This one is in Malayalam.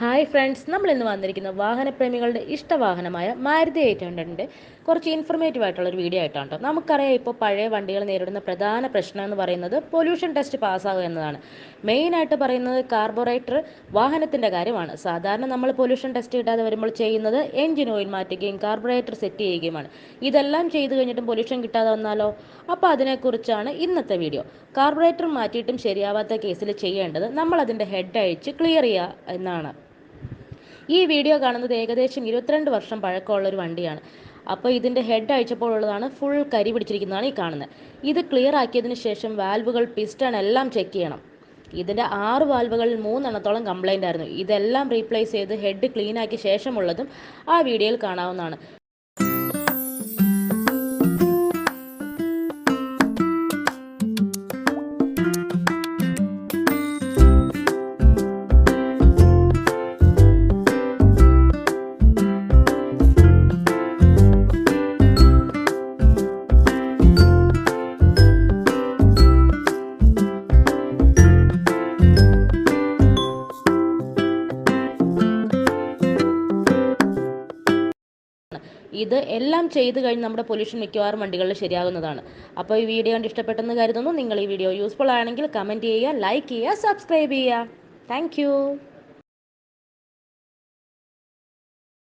ഹായ് ഫ്രണ്ട്സ് നമ്മൾ ഇന്ന് വന്നിരിക്കുന്ന വാഹനപ്രേമികളുടെ ഇഷ്ടവാഹനമായ മാരുതി എയ്റ്റ് ഹൺഡ്രഡിന്റെ കുറച്ച് ഇൻഫർമേറ്റീവ് ആയിട്ടുള്ള ഒരു വീഡിയോ ആയിട്ടാണ് കേട്ടോ. നമുക്കറിയാം ഇപ്പോൾ പഴയ വണ്ടികൾ നേരിടുന്ന പ്രധാന പ്രശ്നം എന്ന് പറയുന്നത് പൊല്യൂഷൻ ടെസ്റ്റ് പാസ്സാകുക എന്നതാണ്. മെയിനായിട്ട് പറയുന്നത് കാർബോറേറ്റർ വാഹനത്തിന്റെ കാര്യമാണ്. സാധാരണ നമ്മൾ പൊല്യൂഷൻ ടെസ്റ്റ് കിട്ടാതെ വരുമ്പോൾ ചെയ്യുന്നത് എഞ്ചിൻ ഓയിൽ മാറ്റുകയും കാർബോറേറ്റർ സെറ്റ് ചെയ്യുകയുമാണ്. ഇതെല്ലാം ചെയ്തു കഴിഞ്ഞിട്ടും പൊല്യൂഷൻ കിട്ടാതെ വന്നാലോ? അപ്പോൾ അതിനെക്കുറിച്ചാണ് ഇന്നത്തെ വീഡിയോ കാർബറേറ്റർ മാറ്റിയിട്ടും ശരിയാവാത്ത കേസിൽ ചെയ്യേണ്ടത് നമ്മൾ അതിന്റെ ഹെഡ് അഴിച്ച് ക്ലിയർ ചെയ്യുക എന്നാണ്. ഈ വീഡിയോ കാണുന്നത് ഏകദേശം ഇരുപത്തിരണ്ട് വർഷം പഴക്കമുള്ള ഒരു വണ്ടിയാണ്. അപ്പോൾ ഇതിന്റെ ഹെഡ് അയച്ചപ്പോഴുള്ളതാണ് ഫുൾ കരി പിടിച്ചിരിക്കുന്നതാണ് ഈ കാണുന്നത്. ഇത് ക്ലിയർ ആക്കിയതിന് ശേഷം വാൽവുകൾ പിസ്റ്റൺ എല്ലാം ചെക്ക് ചെയ്യണം. ഇതിന്റെ ആറ് വാൽവുകളിൽ മൂന്നെണ്ണത്തോളം കംപ്ലൈന്റ് ആയിരുന്നു. ഇതെല്ലാം റീപ്ലേസ് ചെയ്ത് ഹെഡ് ക്ലീൻ ആക്കിയ ശേഷമുള്ളതും ആ വീഡിയോയിൽ കാണാവുന്നതാണ്. ഇത് എല്ലാം ചെയ്ത് കഴിഞ്ഞ് നമ്മുടെ പൊല്യൂഷൻ മിക്കവാറും വണ്ടികളിൽ ശരിയാകുന്നതാണ്. അപ്പോൾ ഈ വീഡിയോ കണ്ട് ഇഷ്ടപ്പെട്ടെന്ന് കരുതുന്നു. നിങ്ങൾ ഈ വീഡിയോ യൂസ്ഫുൾ ആണെങ്കിൽ കമന്റ് ചെയ്യുക ലൈക്ക് ചെയ്യുക സബ്സ്ക്രൈബ് ചെയ്യുക. താങ്ക്